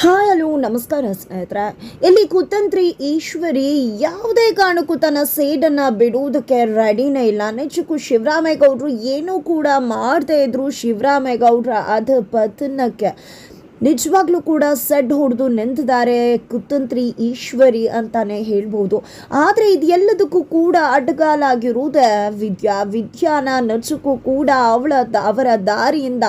Hi hello, ನಮಸ್ಕಾರ ಸ್ನೇಹಿತರೆ. ಇಲ್ಲಿ ಕುತಂತ್ರಿ ಈಶ್ವರಿ, ಯಾವುದೇ ಕಾರಣಕ್ಕೂ ತನ್ನ ಸೇಡನ್ನು ಬಿಡುವುದಕ್ಕೆ ರೆಡಿನೇ ಇಲ್ಲ. ನಿಜಕ್ಕೂ ಶಿವರಾಮೇಗೌಡರು ಏನೂ ಕೂಡ ಮಾಡದೇ ಇದ್ರು ಶಿವರಾಮೇಗೌಡರ ಅಧ ಪತನಕ್ಕೆ ನಿಜವಾಗ್ಲೂ ಕೂಡ ಸೆಡ್ ಹೊಡೆದು ನೆಂದಿದ್ದಾರೆ ಕುತಂತ್ರಿ ಈಶ್ವರಿ ಅಂತಾನೆ ಹೇಳ್ಬೋದು. ಆದರೆ ಇದೆಲ್ಲದಕ್ಕೂ ಕೂಡ ಅಡ್ಡಗಾಲಾಗಿರುವುದೇ ವಿದ್ಯಾ. ವಿದ್ಯಾನ ನಡ್ಸೋಕ್ಕೂ ಕೂಡ ಅವಳ ಅವರ ದಾರಿಯಿಂದ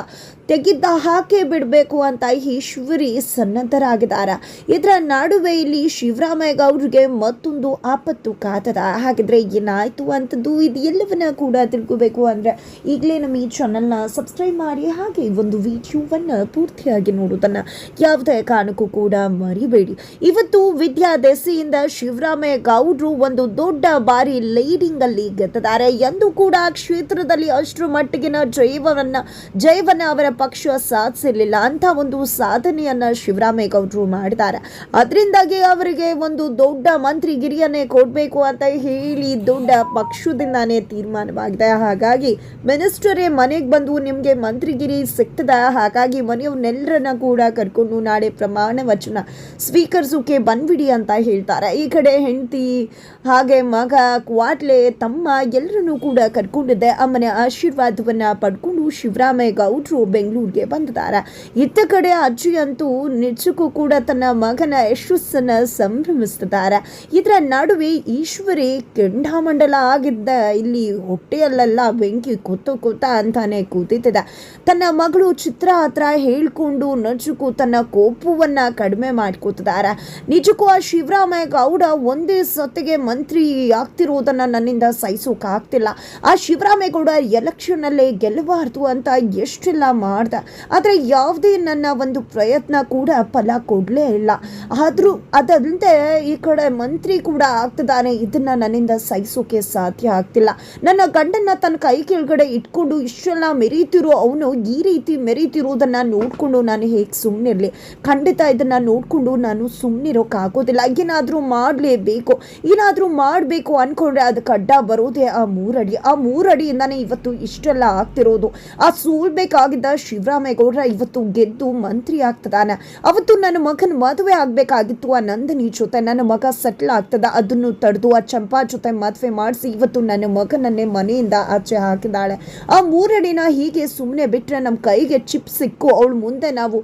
ತೆಗೆದ ಹಾಕೇ ಬಿಡಬೇಕು ಅಂತ ಈಶ್ವರಿ ಸನ್ನದ್ಧರಾಗಿದ್ದಾರೆ. ಇದರ ನಡುವೆ ಇಲ್ಲಿ ಶಿವರಾಮೇಗೌಡರಿಗೆ ಮತ್ತೊಂದು ಆಪತ್ತು ಕಾತದ. ಹಾಗಿದ್ರೆ ಏನಾಯಿತು ಅಂತದ್ದು ಇದು ಎಲ್ಲವನ್ನ ಕೂಡ ತಿಳ್ಕೋಬೇಕು ಅಂದರೆ ಈಗಲೇ ನಮ್ಮ ಈ ಚಾನಲ್ನ ಸಬ್ಸ್ಕ್ರೈಬ್ ಮಾಡಿ. ಹಾಗೆ ಒಂದು ವಿಡಿಯೋವನ್ನು ಪೂರ್ತಿಯಾಗಿ ನೋಡೋದನ್ನು ಯಾವುದೇ ಕಾರಣಕ್ಕೂ ಕೂಡ ಮರಿಬೇಡಿ. ಇವತ್ತು ವಿದ್ಯಾ ದೆಸೆಯಿಂದ ಶಿವರಾಮೇಗೌಡರು ಒಂದು ದೊಡ್ಡ ಬಾರಿ ಲೀಡಿಂಗ್ ಅಲ್ಲಿ ಗೆದ್ದಿದ್ದಾರೆ ಎಂದು ಕೂಡ ಕ್ಷೇತ್ರದಲ್ಲಿ ಅಷ್ಟರ ಮಟ್ಟಿಗಿನ ಜಯವನ್ನ ಜಯವನ್ನ ಅವರ ಪಕ್ಷ ಸಾಧಿಸಿರಲಿಲ್ಲ ಅಂತ ಒಂದು ಸಾಧನೆಯನ್ನ ಶಿವರಾಮೇಗೌಡರು ಮಾಡಿದ್ದಾರೆ. ಅದರಿಂದಾಗಿ ಅವರಿಗೆ ಒಂದು ದೊಡ್ಡ ಮಂತ್ರಿಗಿರಿಯನ್ನೇ ಕೊಡಬೇಕು ಅಂತ ಹೇಳಿ ದೊಡ್ಡ ಪಕ್ಷದಿಂದಾನೇ ತೀರ್ಮಾನವಾಗಿದೆ. ಹಾಗಾಗಿ ಮಿನಿಸ್ಟರೇ ಮನೆಗೆ ಬಂದು ನಿಮಗೆ ಮಂತ್ರಿಗಿರಿ ಸಿಕ್ತದ? ಹಾಗಾಗಿ ಮನೆಯವನ್ನೆಲ್ಲರನ್ನ ಕೂಡ ಕರ್ಕೊಂಡು ನಾಳೆ ಪ್ರಮಾಣ ವಚನ ಸ್ವೀಕರಿಸೋಕೆ ಬಂದ್ಬಿಡಿ ಅಂತ ಹೇಳ್ತಾರೆ. ಈ ಕಡೆ ಹೆಂಡತಿ ಹಾಗೆ ಮಗ, ಕ್ವಾಟ್ಲೆ, ತಮ್ಮ ಎಲ್ಲರನ್ನೂ ಕೂಡ ಕರ್ಕೊಂಡಿದ್ದೆ ಅಮ್ಮನ ಆಶೀರ್ವಾದವನ್ನ ಪಡ್ಕೊಂಡು ಶಿವರಾಮೇಗೌಡರು ಬೆಂಗಳೂರಿಗೆ ಬಂದಿದ್ದಾರೆ. ಇತ್ತ ಕಡೆ ಅಜ್ಜಿ ಅಂತೂ ನಿಜಕ್ಕೂ ಕೂಡ ತನ್ನ ಮಗನ ಯಶಸ್ಸನ್ನು ಸಂಭ್ರಮಿಸ್ತಿದ್ದಾರೆ. ಇದರ ನಡುವೆ ಈಶ್ವರಿ ಕೆಂಡಾಮಂಡಲ ಆಗಿದ್ದ ಇಲ್ಲಿ ಹೊಟ್ಟೆಯಲ್ಲೆಲ್ಲ ಬೆಂಕಿ ಕೂತು ಕೂತ ಅಂತಾನೆ ಕೂತಿದ್ದ ತನ್ನ ಮಗಳು ಚಿತ್ರ ಹತ್ರ ಹೇಳ್ಕೊಂಡು ನಿಜಕ್ಕೂ ತನ್ನ ಕೋಪವನ್ನು ಕಡಿಮೆ ಮಾಡ್ಕೋತಿದ್ದಾರೆ. ನಿಜಕ್ಕೂ ಆ ಶಿವರಾಮಯ್ಯ ಶಿವರಾಮೇಗೌಡ ಒಂದೇ ಸತ್ತಿಗೆ ಮಂತ್ರಿ ಆಗ್ತಿರುವುದನ್ನು ನನ್ನಿಂದ ಸಹಿಸೋಕ್ಕಾಗ್ತಿಲ್ಲ ಆ ಶಿವರಾಮೇಗೌಡ ಗೌಡ ಎಲೆಕ್ಷನ್ನಲ್ಲೇ ಗೆಲ್ಲಬಾರ್ದು ಅಂತ ಎಷ್ಟೆಲ್ಲ ಮಾಡ್ದ. ಆದರೆ ಯಾವುದೇ ನನ್ನ ಒಂದು ಪ್ರಯತ್ನ ಕೂಡ ಫಲ ಕೊಡಲೇ ಇಲ್ಲ. ಆದರೂ ಅದಲ್ಲದೆ ಈ ಕಡೆ ಮಂತ್ರಿ ಕೂಡ ಆಗ್ತಿದ್ದಾನೆ. ಇದನ್ನು ನನ್ನಿಂದ ಸಹಿಸೋಕೆ ಸಾಧ್ಯ ಆಗ್ತಿಲ್ಲ. ನನ್ನ ಗಂಡನ್ನ ತನ್ನ ಕೈ ಕೆಳಗಡೆ ಇಟ್ಕೊಂಡು ಇಷ್ಟೆಲ್ಲ ಮೆರೀತಿರೋ ಅವನು ಈ ರೀತಿ ಮೆರೀತಿರುವುದನ್ನು ನೋಡಿಕೊಂಡು ನಾನು ಹೇಗೆ ಸುಮ್ಮನಿರಲಿ ಖಂಡಿತ ಇದನ್ನು ನೋಡಿಕೊಂಡು ನಾನು ಸುಮ್ಮನಿರೋಕ್ಕಾಗೋದಿಲ್ಲ ಏನಾದರೂ ಮಾಡಲೇಬೇಕು. ಏನಾದರೂ ಮಾಡಬೇಕು ಅನ್ಕೊಂಡ್ರೆ ಅದು ಕಡ್ಡ ಬರೋದೇ ಆ ಮೂರಡಿ. ಆ ಮೂರಡಿಯಿಂದನೇ ಇವತ್ತು ಇಷ್ಟೆಲ್ಲ ಆಗ್ತಿರೋದು. ಆ ಸೋಲ್ಬೇಕಾಗಿದ್ದ ಶಿವರಾಮೇಗೌಡರ ಇವತ್ತು ಗೆದ್ದು ಮಂತ್ರಿ ಆಗ್ತದಾನೆ. ಅವತ್ತು ನನ್ನ ಮಗನ ಮದುವೆ ಆಗಬೇಕಾಗಿತ್ತು ಆ ನಂದಿನಿ ಜೊತೆ. ನನ್ನ ಮಗ ಸೆಟ್ಲ್ ಆಗ್ತದ. ಅದನ್ನು ತಡೆದು ಆ ಚಂಪಾ ಜೊತೆ ಮದುವೆ ಮಾಡಿಸಿ ಇವತ್ತು ನನ್ನ ಮಗನನ್ನೇ ಮನೆಯಿಂದ ಆಚೆ ಹಾಕಿದಾಳೆ ಆ ಮೂರಡಿನ ಹೀಗೆ ಸುಮ್ಮನೆ ಬಿಟ್ಟರೆ ನಮ್ಮ ಕೈಗೆ ಚಿಪ್ ಸಿಕ್ಕು. ಅವಳು ಮುಂದೆ ನಾವು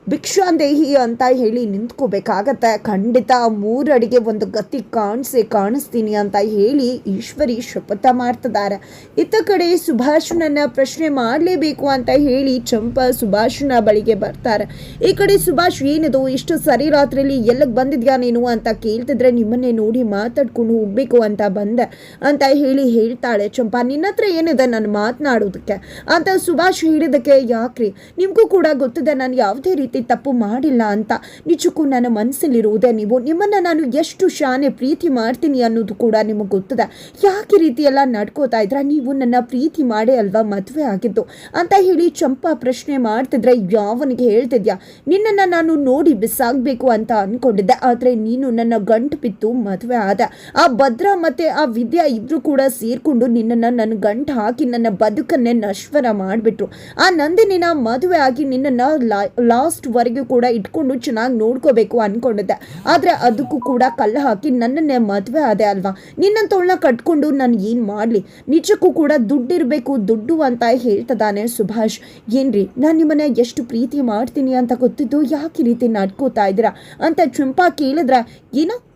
ಭಿಕ್ಷಾಂದೇಹಿ ಅಂತ ಹೇಳಿ ನಿಂತ್ಕೋಬೇಕಾಗತ್ತೆ. ಖಂಡಿತ ಮೂರಡಿಗೆ ಒಂದು ಗತಿ ಕಾಣಿಸಿ ಕಾಣಿಸ್ತೀನಿ ಅಂತ ಹೇಳಿ ಈಶ್ವರಿ ಶಪಥ ಮಾಡ್ತಿದ್ದಾರೆ. ಇತ್ತ ಕಡೆ ಸುಭಾಷಣನ ಪ್ರಶ್ನೆ ಮಾಡಲೇಬೇಕು ಅಂತ ಹೇಳಿ ಚಂಪಾ ಸುಭಾಷನ ಬಳಿಗೆ ಬರ್ತಾರೆ. ಈ ಕಡೆ ಸುಭಾಷ್, ಏನಿದು? ಇಷ್ಟು ಸರಿ ರಾತ್ರಿಯಲ್ಲಿ ಎಲ್ಲಿಗೆ ಬಂದಿದ್ಯಾ ನೀನು? ಅಂತ ಕೇಳ್ತಿದ್ರೆ, ನಿಮ್ಮನ್ನೇ ನೋಡಿ ಮಾತಾಡ್ಕೊಂಡು ಹೋಗ್ಬೇಕು ಅಂತ ಬಂದೆ ಅಂತ ಹೇಳಿ ಹೇಳ್ತಾಳೆ ಚಂಪಾ. ನಿನ್ನ ಹತ್ರ ಏನಿದೆ ನಾನು ಮಾತನಾಡೋದಕ್ಕೆ? ಅಂತ ಸುಭಾಷ್ ಹೇಳಿದಕ್ಕೆ ಯಾಕ್ರಿ? ನಿಮಗೂ ಕೂಡ ಗೊತ್ತಿದೆ, ನಾನು ಯಾವುದೇ ರೀತಿ ತಪ್ಪು ಮಾಡಿಲ್ಲ ಅಂತ. ನಿಜಕ್ಕೂ ನನ್ನ ಮನಸ್ಸಲ್ಲಿರುವುದೇ ನೀವು? ನಿಮ್ಮನ್ನು ನಾನು ಎಷ್ಟು ಶಾನೆ ಪ್ರೀತಿ ಮಾಡ್ತೀನಿ ಅನ್ನೋದು ಕೂಡ ನಿಮಗೆ ಗೊತ್ತಿದೆ. ಯಾಕೆ ರೀತಿಯೆಲ್ಲ ರೀತಿ ನಡ್ಕೋತಾ ಇದ್ರ? ನೀವು ನನ್ನ ಪ್ರೀತಿ ಮಾಡೇ ಅಲ್ವಾ ಮದುವೆ ಆಗಿದ್ದು? ಅಂತ ಹೇಳಿ ಚಂಪಾ ಪ್ರಶ್ನೆ ಮಾಡ್ತಿದ್ರೆ ಯಾವನಿಗೆ ಹೇಳ್ತಿದ್ಯಾ? ನಿನ್ನನ್ನು ನಾನು ನೋಡಿ ಬಿಸಾಗಬೇಕು ಅಂತ ಅಂದ್ಕೊಂಡಿದ್ದೆ ಆದರೆ ನೀನು ನನ್ನ ಗಂಟು ಬಿತ್ತು ಮದುವೆ ಆದ. ಆ ಭದ್ರ ಮತ್ತು ಆ ವಿದ್ಯಾ ಇಬ್ಬರು ಕೂಡ ಸೇರಿಕೊಂಡು ನಿನ್ನನ್ನು ನನ್ನ ಗಂಟು ಹಾಕಿ ನನ್ನ ಬದುಕನ್ನೇ ನಶ್ವರ ಮಾಡಿಬಿಟ್ರು. ಆ ನಂದಿನಿನ ಮದುವೆ ಆಗಿ ನಿನ್ನನ್ನು ಲಾಸ್ಟ್ ವರೆಗೂ ಕೂಡ ಇಟ್ಕೊಂಡು ಚೆನ್ನಾಗಿ ನೋಡ್ಕೋಬೇಕು ಅಂದ್ಕೊಂಡಿದ್ದೆ ಆದರೆ ಅದಕ್ಕೂ ಕೂಡ ಕಲ್ಲು ಹಾಕಿ ನನ್ನನ್ನೇ ಮದುವೆ ಆದೆ ಅಲ್ವಾ? ನಿನ್ನಂಥವಳನ್ನ ಕಟ್ಕೊಂಡು ನಾನು ಏನು ಮಾಡಲಿ? ನಿಜಕ್ಕೂ ಕೂಡ ದುಡ್ಡಿರಬೇಕು, ದುಡ್ಡು ಅಂತ ಹೇಳ್ತದಾನೆ ಸುಭಾಷ್. ಏನ್ರಿ, ನಾನು ನಿಮ್ಮನ್ನ ಎಷ್ಟು ಪ್ರೀತಿ ಮಾಡ್ತೀನಿ ಅಂತ ಗೊತ್ತಿದ್ದು ಯಾಕೆ ರೀತಿ ನಡ್ಕೋತಾ ಇದ್ದೀರಾ? ಅಂತ ಚುಂಪಾ ಕೇಳಿದ್ರೆ, ಏನೋ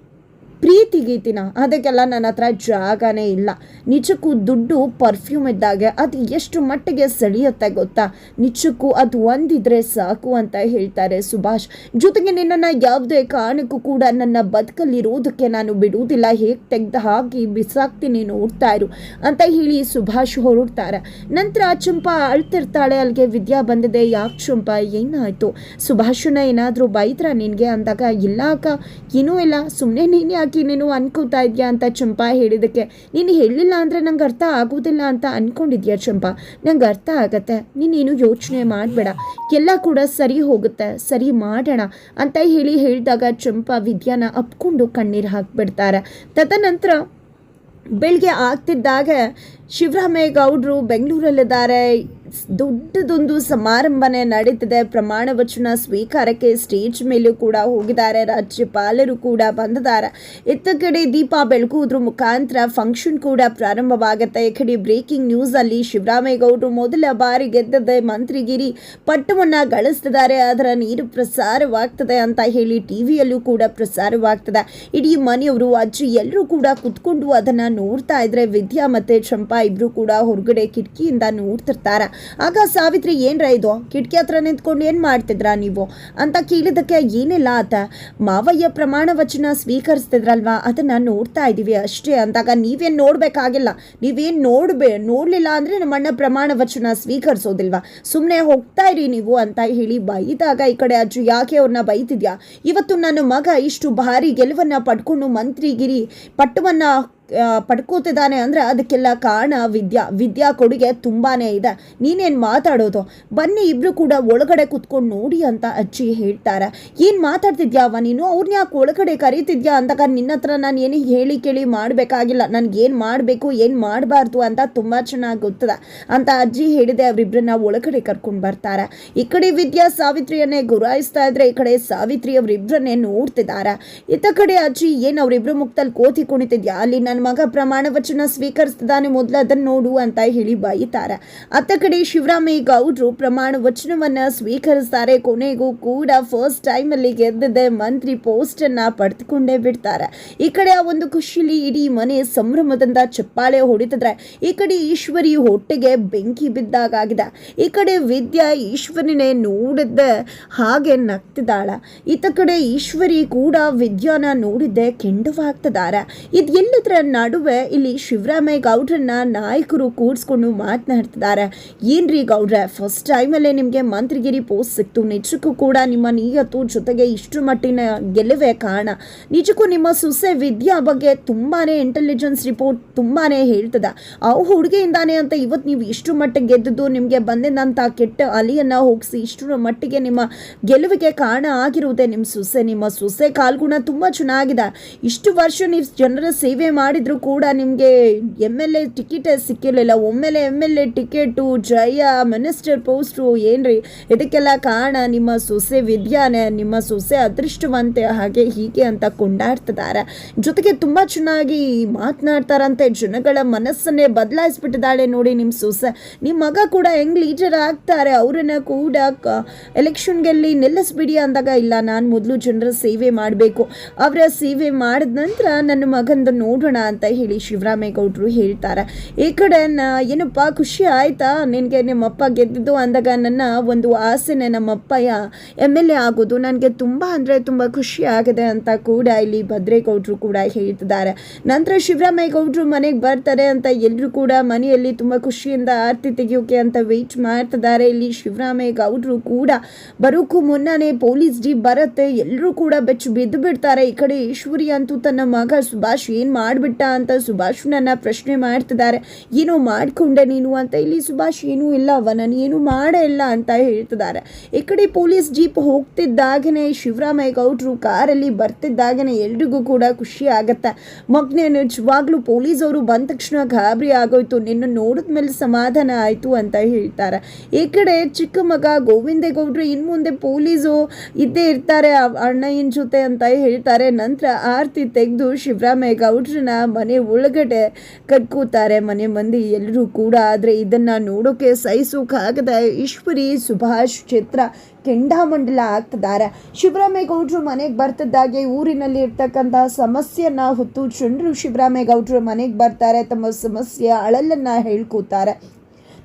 ಪ್ರೀತಿ ಗೀತಿನ. ಅದಕ್ಕೆಲ್ಲ ನನ್ನ ಹತ್ರ ಜಾಗನೇ ಇಲ್ಲ. ನಿಜಕ್ಕೂ ದುಡ್ಡು ಪರ್ಫ್ಯೂಮ್ ಇದ್ದಾಗೆ ಅದು ಎಷ್ಟು ಮಟ್ಟಿಗೆ ಸೆಳೆಯುತ್ತೆ ಗೊತ್ತಾ? ನಿಜಕ್ಕೂ ಅದು ಒಂದಿದ್ರೆ ಸಾಕು ಅಂತ ಹೇಳ್ತಾರೆ ಸುಭಾಷ್. ಜೊತೆಗೆ ನಿನ್ನನ್ನು ಯಾವುದೇ ಕಾರಣಕ್ಕೂ ಕೂಡ ನನ್ನ ಬದುಕಲ್ಲಿರೋದಕ್ಕೆ ನಾನು ಬಿಡುವುದಿಲ್ಲ. ಹೇಗೆ ತೆಗೆದು ಹಾಕಿ ಬಿಸಾಕ್ತೀನಿ ನೋಡ್ತಾ ಇರು ಅಂತ ಹೇಳಿ ಸುಭಾಷ್ ಹೊರಡ್ತಾರೆ. ನಂತರ ಚಂಪಾ ಅಳ್ತಿರ್ತಾಳೆ. ಅಲ್ಲಿಗೆ ವಿದ್ಯಾ ಬಂದಿದೆ. ಯಾಕೆ ಚಂಪಾ, ಏನಾಯ್ತು? ಸುಭಾಷನ ಏನಾದರೂ ಬೈದ್ರ ನಿನಗೆ ಅಂದಾಗ, ಇಲ್ಲ ಅಕ್ಕ ಏನೂ ಇಲ್ಲ. ಸುಮ್ಮನೆ ನೀನು ಯಾಕೆ ನೀನು ಅನ್ಕೋತಾ ಇದೆಯಾ ಅಂತ ಚಂಪಾ ಹೇಳಿದಕ್ಕೆ ನೀನು ಹೇಳಿಲ್ಲ ಅಂದರೆ ನಂಗೆ ಅರ್ಥ ಆಗೋದಿಲ್ಲ ಅಂತ ಅಂದ್ಕೊಂಡಿದ್ಯಾ ಚಂಪಾ? ನಂಗೆ ಅರ್ಥ ಆಗತ್ತೆ. ನೀನೇನು ಯೋಚನೆ ಮಾಡಬೇಡ. ಎಲ್ಲ ಕೂಡ ಸರಿ ಹೋಗುತ್ತೆ. ಸರಿ ಮಾಡೋಣ ಅಂತ ಹೇಳಿ ಹೇಳಿದಾಗ ಚಂಪಾ ವಿದ್ಯಾನ ಅಪ್ಕೊಂಡು ಕಣ್ಣೀರು ಹಾಕಿಬಿಡ್ತಾರೆ. ತದನಂತರ ಬೆಳಗ್ಗೆ ಆಗ್ತಿದ್ದಾಗ ಶಿವರಾಮೇಗೌಡರು ಬೆಂಗಳೂರಲ್ಲಿದ್ದಾರೆ. ದೊಡ್ಡದೊಂದು ಸಮಾರಂಭನೇ ನಡೀತಿದೆ. ಪ್ರಮಾಣ ವಚನ ಸ್ವೀಕಾರಕ್ಕೆ ಸ್ಟೇಜ್ ಮೇಲೂ ಕೂಡ ಹೋಗಿದ್ದಾರೆ. ರಾಜ್ಯಪಾಲರು ಕೂಡ ಬಂದಿದ್ದಾರೆ. ಇತ್ತ ಕಡೆ ದೀಪ ಬೆಳಗುವುದ್ರ ಮುಖಾಂತರ ಫಂಕ್ಷನ್ ಕೂಡ ಪ್ರಾರಂಭವಾಗುತ್ತೆ. ಈ ಕಡೆ ಬ್ರೇಕಿಂಗ್ ನ್ಯೂಸ್ ಅಲ್ಲಿ ಶಿವರಾಮೇಗೌಡರು ಮೊದಲ ಬಾರಿ ಗೆದ್ದದೆ ಮಂತ್ರಿಗಿರಿ ಪಟ್ಟವನ್ನ ಗಳಿಸ್ತಿದ್ದಾರೆ. ಅದರ ನೀರು ಪ್ರಸಾರವಾಗ್ತದೆ ಅಂತ ಹೇಳಿ ಟಿವಿಯಲ್ಲೂ ಕೂಡ ಪ್ರಸಾರವಾಗ್ತದೆ. ಇಡೀ ಮನೆಯವರು ಅಜ್ಜಿ ಎಲ್ಲರೂ ಕೂಡ ಕುತ್ಕೊಂಡು ಅದನ್ನ ನೋಡ್ತಾ ಇದ್ರೆ ವಿದ್ಯಾ ಮತ್ತೆ ಚಂಪಾ ಇಬ್ರು ಕೂಡ ಹೊರಗಡೆ ಕಿಟಕಿಯಿಂದ ನೋಡ್ತಿರ್ತಾರೆ. ಆಗ ಸಾವಿತ್ರಿ, ಏನ್ರ ಇದು? ಕಿಟಕಿ ಹತ್ರ ನಿಂತ್ಕೊಂಡು ಏನ್ ಮಾಡ್ತಿದ್ರಾ ನೀವು? ಅಂತ ಕೇಳಿದಕ್ಕೆ ಏನಿಲ್ಲ ಆತ. ಮಾವಯ್ಯ ಪ್ರಮಾಣ ವಚನ ಸ್ವೀಕರಿಸ್ತಿದ್ರಲ್ವಾ? ಅದನ್ನ ನೋಡ್ತಾ ಇದೀವಿ ಅಷ್ಟೇ. ಅಂದಾಗ, ನೀವೇನ್ ನೋಡ್ಬೇಕಾಗಿಲ್ಲ. ನೀವೇನು ನೋಡ್ಬೇ, ನೋಡ್ಲಿಲ್ಲ ಅಂದ್ರೆ ನಮ್ಮಣ್ಣ ಪ್ರಮಾಣ ವಚನ ಸ್ವೀಕರಿಸೋದಿಲ್ವಾ? ಸುಮ್ಮನೆ ಹೋಗ್ತಾ ಇರಿ ನೀವು, ಅಂತ ಹೇಳಿ ಬೈದಾಗ, ಈ ಕಡೆ ಅಜ್ಜು ಯಾಕೆ ಅವ್ರನ್ನ ಬೈತಿದ್ಯಾ? ಇವತ್ತು ನನ್ನ ಮಗ ಇಷ್ಟು ಭಾರಿ ಗೆಲುವನ್ನ ಪಡ್ಕೊಂಡು ಮಂತ್ರಿಗಿರಿ, ಪಟ್ಟವನ್ನ ಪಡ್ಕೋತಿದ್ದಾನೆ ಅಂದರೆ ಅದಕ್ಕೆಲ್ಲ ಕಾರಣ ವಿದ್ಯಾ. ವಿದ್ಯಾ ಕೊಡುಗೆ ತುಂಬಾ ಇದೆ. ನೀನೇನು ಮಾತಾಡೋದು? ಬನ್ನಿ ಇಬ್ಬರು ಕೂಡ ಒಳಗಡೆ ಕುತ್ಕೊಂಡು ನೋಡಿ ಅಂತ ಅಜ್ಜಿ ಹೇಳ್ತಾರೆ. ಏನು ಮಾತಾಡ್ತಿದ್ಯಾವ ನೀನು? ಅವ್ರನ್ನ ಯಾಕೆ ಒಳಗಡೆ ಕರೀತಿದ್ಯಾ ಅಂದಾಗ ನಿನ್ನ ಹತ್ರ ನಾನು ಏನು ಹೇಳಿ ಕೇಳಿ ಮಾಡಬೇಕಾಗಿಲ್ಲ. ನನಗೇನು ಮಾಡಬೇಕು, ಏನು ಮಾಡಬಾರ್ದು ಅಂತ ತುಂಬ ಚೆನ್ನಾಗಿ ಗೊತ್ತದ ಅಂತ ಅಜ್ಜಿ ಹೇಳಿದೆ. ಅವರಿಬ್ಬರನ್ನ ಒಳಗಡೆ ಕರ್ಕೊಂಡು ಬರ್ತಾರೆ. ಈ ಕಡೆ ವಿದ್ಯಾ ಸಾವಿತ್ರಿಯನ್ನೇ ಗುರಾಯಿಸ್ತಾ ಇದ್ರೆ ಈ ಕಡೆ ಸಾವಿತ್ರಿ ಅವರಿಬ್ಬರನ್ನೇ ನೋಡ್ತಿದ್ದಾರೆ. ಇತ್ತ ಕಡೆ ಅಜ್ಜಿ ಏನು ಅವರಿಬ್ಬರು ಮುಕ್ತಲ್ಲಿ ಕೋತಿ ಕುಣಿತಿದ್ಯಾ? ಅಲ್ಲಿ ನನ್ನ ಮಗ ಪ್ರಮಾಣ ವಚನ ಸ್ವೀಕರಿಸ್ತಿದ್ದಾನೆ, ಮೊದಲು ಅದನ್ನು ನೋಡು ಅಂತ ಹೇಳಿ ಬೈತಾರೆ. ಅತ್ತ ಕಡೆ ಶಿವರಾಮಯ್ಯ ಗೌಡ್ರು ಪ್ರಮಾಣ ವಚನವನ್ನ ಸ್ವೀಕರಿಸ್ತಾರೆ. ಕೊನೆಗೂ ಕೂಡ ಫಸ್ಟ್ ಟೈಮ್ ಅಲ್ಲಿ ಗೆದ್ದಿದೆ ಮಂತ್ರಿ ಪೋಸ್ಟ್ ಅನ್ನ ಪಡೆದುಕೊಂಡೇ ಬಿಡ್ತಾರೆ. ಈ ಕಡೆ ಆ ಒಂದು ಖುಷಿಲಿ ಇಡೀ ಮನೆ ಸಂಭ್ರಮದಿಂದ ಚಪ್ಪಾಳೆ ಹೊಡಿತಿದ್ರೆ, ಈ ಕಡೆ ಈಶ್ವರಿ ಹೊಟ್ಟೆಗೆ ಬೆಂಕಿ ಬಿದ್ದಾಗಿದೆ ಈ ಕಡೆ ವಿದ್ಯಾ ಈಶ್ವರಿನೇ ನೋಡಿದ್ದೆ ಹಾಗೆ ನಗ್ತಿದ್ದಾಳ. ಈತ ಕಡೆ ಈಶ್ವರಿ ಕೂಡ ವಿದ್ಯಾನ ನೋಡಿದ್ದೆ ಕೆಂಡವಾಗ್ತಿದ್ದಾರೆ. ಇದು ಎಲ್ಲದರ ನಡುವೆ ಇಲ್ಲಿ ಶಿವರಾಮಯ್ಯ ಗೌಡ್ರನ್ನ ನಾಯಕರು ಕೂಡಿಸ್ಕೊಂಡು ಮಾತನಾಡ್ತಿದ್ದಾರೆ. ಏನ್ರಿ ಗೌಡ್ರೆ ಫಸ್ಟ್ ಟೈಮಲ್ಲೇ ನಿಮಗೆ ಮಂತ್ರಿಗಿರಿ ಪೋಸ್ಟ್ ಸಿಕ್ತು. ನಿಜಕ್ಕೂ ಕೂಡ ನಿಮ್ಮ ನೀಯತ್ತು ಜೊತೆಗೆ ಇಷ್ಟು ಮಟ್ಟಿನ ಗೆಲುವೆ ಕಾರಣ. ನಿಜಕ್ಕೂ ನಿಮ್ಮ ಸುಸೆ ವಿದ್ಯಾ ಬಗ್ಗೆ ತುಂಬಾನೇ ಇಂಟೆಲಿಜೆನ್ಸ್ ರಿಪೋರ್ಟ್ ತುಂಬಾನೇ ಹೇಳ್ತದ. ಆ ಹುಡುಗಿಯಿಂದಾನೆ ಅಂತ ಇವತ್ತು ನೀವು ಇಷ್ಟು ಮಟ್ಟಿಗೆ ಗೆದ್ದದ್ದು ನಿಮಗೆ ಬಂದಿದ್ದಂಥ ಕೆಟ್ಟ ಅಲಿಯನ್ನ ಹೋಗಿಸಿ ಇಷ್ಟರ ಮಟ್ಟಿಗೆ ನಿಮ್ಮ ಗೆಲುವಿಗೆ ಕಾರಣ ಆಗಿರುವುದೇ ನಿಮ್ಮ ಸೊಸೆ. ನಿಮ್ಮ ಸೊಸೆ ಕಾಲ್ಗುಣ ತುಂಬ ಚೆನ್ನಾಗಿದೆ. ಇಷ್ಟು ವರ್ಷ ನೀವು ಜನರ ಸೇವೆ ಮಾಡಿದ್ರು ಕೂಡ ನಿಮಗೆ ಎಂ ಎಲ್ ಎ ಟಿಕೆಟೇ ಸಿಕ್ಕಿರಲಿಲ್ಲ. ಒಮ್ಮೆಲೆ ಎಂ ಎಲ್ ಎ ಟಿಕೆಟು ಜಯ ಮಿನಿಸ್ಟರ್ ಪೋಸ್ಟು ಏನ್ರಿ? ಇದಕ್ಕೆಲ್ಲ ಕಾರಣ ನಿಮ್ಮ ಸೊಸೆ ವಿದ್ಯಾನೆ, ನಿಮ್ಮ ಸೊಸೆ ಅದೃಷ್ಟವಂತೆ ಹಾಗೆ ಹೀಗೆ ಅಂತ ಕೊಂಡಾಡ್ತಿದ್ದಾರೆ. ಜೊತೆಗೆ ತುಂಬ ಚೆನ್ನಾಗಿ ಮಾತನಾಡ್ತಾರಂತೆ. ಜನಗಳ ಮನಸ್ಸನ್ನೇ ಬದಲಾಯಿಸ್ಬಿಟ್ಟಿದ್ದಾಳೆ ನೋಡಿ ನಿಮ್ಮ ಸೊಸೆ. ನಿಮ್ಮ ಮಗ ಕೂಡ ಹೆಂಗ್ ಲೀಡರ್ ಆಗ್ತಾರೆ? ಅವರನ್ನ ಕೂಡ ಎಲೆಕ್ಷನ್ಗೆಲ್ಲಿ ನಿಲ್ಲಿಸ್ಬಿಡಿ ಅಂದಾಗ ಇಲ್ಲ, ನಾನು ಮೊದಲು ಜನರ ಸೇವೆ ಮಾಡಬೇಕು. ಅವರ ಸೇವೆ ಮಾಡಿದ ನಂತರ ನನ್ನ ಮಗಂದು ನೋಡೋಣ ಅಂತ ಹೇಳಿ ಶಿವರಾಮೇಗೌಡರು ಹೇಳ್ತಾರೆ. ಈ ಕಡೆ ಏನಪ್ಪ, ಖುಷಿ ಆಯ್ತಾ? ನಿನಗೆ ನಿಮ್ಮಪ್ಪ ಗೆದ್ದಿದ್ದು ಅಂದಾಗ ನನ್ನ ಒಂದು ಆಸೆನೆ ನಮ್ಮಪ್ಪಯ್ಯ ಎಂ ಎಲ್ ಎ ಆಗೋದು. ನನಗೆ ತುಂಬ ಅಂದರೆ ತುಂಬ ಖುಷಿ ಆಗಿದೆ ಅಂತ ಕೂಡ ಇಲ್ಲಿ ಭದ್ರೇಗೌಡರು ಕೂಡ ಹೇಳ್ತಿದ್ದಾರೆ. ನಂತರ ಶಿವರಾಮೇಗೌಡರು ಮನೆಗೆ ಬರ್ತಾರೆ ಅಂತ ಎಲ್ಲರೂ ಕೂಡ ಮನೆಯಲ್ಲಿ ತುಂಬ ಖುಷಿಯಿಂದ ಆರತಿ ತೆಗಿಯೋಕೆ ಅಂತ ವೆಯ್ಟ್ ಮಾಡ್ತಿದ್ದಾರೆ. ಇಲ್ಲಿ ಶಿವರಾಮೇಗೌಡರು ಕೂಡ ಬರೋಕ್ಕೂ ಮುನ್ನನೇ ಪೊಲೀಸ್ ಡಿ ಬರುತ್ತೆ. ಎಲ್ಲರೂ ಕೂಡ ಬೆಚ್ಚು ಬಿದ್ದು ಬಿಡ್ತಾರೆ. ಈ ಕಡೆ ಈಶ್ವರಿ ಅಂತೂ ತನ್ನ ಮಗ ಸುಭಾಷ್ ಏನು ಮಾಡಿಬಿಟ್ಟ ಅಂತ ಸುಭಾಷ್ನನ್ನ ಪ್ರಶ್ನೆ ಮಾಡ್ತಿದ್ದಾರೆ. ಏನೋ ಮಾಡಿಕೊಂಡೆ ನೀನು ಅಂತ. ಇಲ್ಲಿ ಸುಭಾಷ್ ಏನೂ ಇಲ್ಲವ ನಾನು ಏನು ಮಾಡೇ ಅಂತ ಹೇಳ್ತಿದ್ದಾರೆ. ಈ ಕಡೆ ಪೊಲೀಸ್ ಜೀಪ್ ಹೋಗ್ತಿದ್ದಾಗನೇ ಶಿವರಾಮಯ್ಯ ಗೌಡ್ರು ಕಾರಲ್ಲಿ ಬರ್ತಿದ್ದಾಗನೇ ಎಲ್ರಿಗೂ ಕೂಡ ಖುಷಿ ಆಗತ್ತೆ. ಮಗ್ನೆ ನಿಜವಾಗ್ಲೂ ಪೊಲೀಸ್ ಅವರು ಬಂದ ತಕ್ಷಣ ಗಾಬರಿ ಆಗೋಯ್ತು. ನಿನ್ನ ನೋಡಿದ ಮೇಲೆ ಸಮಾಧಾನ ಆಯಿತು ಅಂತ ಹೇಳ್ತಾರೆ. ಈ ಕಡೆ ಚಿಕ್ಕ ಮಗ ಗೋವಿಂದೇಗೌಡ್ರು ಇನ್ನು ಮುಂದೆ ಪೊಲೀಸು ಇದ್ದೇ ಇರ್ತಾರೆ ಅಣ್ಣ ಇನ್ ಜೊತೆ ಅಂತ ಹೇಳ್ತಾರೆ. ನಂತರ ಆರತಿ ತೆಗೆದು ಶಿವರಾಮಯ್ಯ ಗೌಡ್ರನ್ನ ಮನೆ ಒಳಗಡೆ ಕಟ್ಕೋತಾರೆ ಮನೆ ಮಂದಿ ಎಲ್ಲರೂ ಕೂಡ. ಆದರೆ ಇದನ್ನು ನೋಡೋಕೆ ಕಾಗದ ಈಶ್ವರಿ ಸುಭಾಷ್ ಚಿತ್ರ ಕೆಂಡಾಮಂಡಲ ಆಗ್ತಿದ್ದಾರೆ ಶಿವರಾಮೇಗೌಡರು ಗೌಡ್ರು ಮನೆಗೆ ಬರ್ತಿದ್ದಾಗೆ ಊರಿನಲ್ಲಿ ಇರ್ತಕ್ಕಂಥ ಸಮಸ್ಯೆನ ಹೊತ್ತು ಚಂದ್ರು ಶಿವರಾಮೇಗೌಡರು ಗೌಡ್ರು ಮನೆಗೆ ಬರ್ತಾರೆ. ತಮ್ಮ ಸಮಸ್ಯೆ ಅಳಲನ್ನು ಹೇಳ್ಕೋತಾರೆ.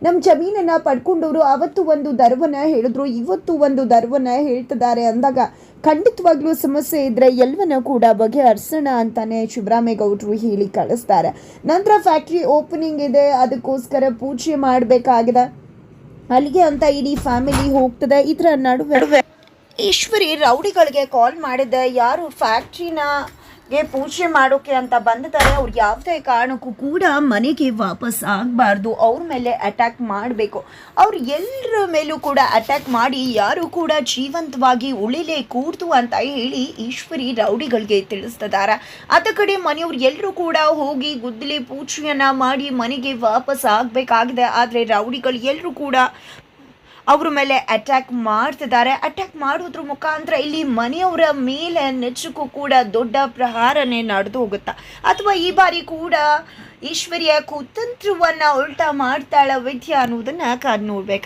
ನಮ್ಮ ಜಮೀನನ್ನು ಪಡ್ಕೊಂಡವರು ಅವತ್ತು ಒಂದು ದರ್ವನ ಹೇಳಿದ್ರು ಇವತ್ತು ಒಂದು ದರ್ವನ ಹೇಳ್ತಿದ್ದಾರೆ ಅಂದಾಗ ಖಂಡಿತವಾಗ್ಲೂ ಸಮಸ್ಯೆ ಇದ್ರೆ ಎಲ್ಲವನ್ನ ಕೂಡ ಬಗೆಹರಿಸೋಣ ಅಂತಾನೆ ಶಿವರಾಮೇಗೌಡರು ಗೌಡ್ರು ಹೇಳಿ ಕಳಿಸ್ತಾರೆ. ನಂತರ ಫ್ಯಾಕ್ಟ್ರಿ ಓಪನಿಂಗ್ ಇದೆ ಅದಕ್ಕೋಸ್ಕರ ಪೂಜೆ ಮಾಡಬೇಕಾಗಿದೆ. ಅಲ್ಲಿಗೆ ಅಂತ ಇಡೀ ಫ್ಯಾಮಿಲಿ ಹೋಗ್ತದೆ. ಇದರ ನಡುವೆ ಈಶ್ವರಿ ರೌಡಿಗಳಿಗೆ ಕಾಲ್ ಮಾಡಿದ್ದೆ ಯಾರು ಫ್ಯಾಕ್ಟ್ರಿನ ಗೆ ಪೂಜೆ ಮಾಡೋಕೆ ಅಂತ ಬಂದಿದ್ದಾರೆ. ಅವ್ರು ಯಾವುದೇ ಕಾರಣಕ್ಕೂ ಕೂಡ ಮನೆಗೆ ವಾಪಸ್ ಆಗಬಾರ್ದು. ಅವ್ರ ಮೇಲೆ ಅಟ್ಯಾಕ್ ಮಾಡಬೇಕು. ಅವ್ರು ಎಲ್ಲರ ಮೇಲೂ ಕೂಡ ಅಟ್ಯಾಕ್ ಮಾಡಿ, ಯಾರು ಕೂಡ ಜೀವಂತವಾಗಿ ಉಳಿಲೇ ಕೂಡ್ದು ಅಂತ ಹೇಳಿ ಈಶ್ವರಿ ರೌಡಿಗಳಿಗೆ ತಿಳಿಸ್ತಿದ್ದಾರೆ. ಅದ ಕಡೆ ಮನೆಯವ್ರು ಎಲ್ಲರೂ ಕೂಡ ಹೋಗಿ ಗುದ್ದಲಿ ಪೂಜೆಯನ್ನು ಮಾಡಿ ಮನೆಗೆ ವಾಪಸ್ ಆಗಬೇಕಾಗಿದೆ. ಆದರೆ ರೌಡಿಗಳು ಎಲ್ಲರೂ ಕೂಡ ಅವ್ರ ಮೇಲೆ ಅಟ್ಯಾಕ್ ಮಾಡ್ತಿದ್ದಾರೆ. ಅಟ್ಯಾಕ್ ಮಾಡೋದ್ರ ಮುಖಾಂತರ ಇಲ್ಲಿ ಮನೆಯವರ ಮೇಲೆ ನೆಚ್ಚಕ್ಕೂ ಕೂಡ ದೊಡ್ಡ ಪ್ರಹಾರನೇ ನಡೆದು ಹೋಗುತ್ತಾ. ಅಥವಾ ಈ ಬಾರಿ ಕೂಡ ಈಶ್ವರಿಯ ಕುತಂತ್ರವನ್ನ ಉಲ್ಟಾ ಮಾಡ್ತಾಳ ವಿದ್ಯಾ ಅನ್ನೋದನ್ನ ಕಾದ್ ನೋಡ್ಬೇಕು.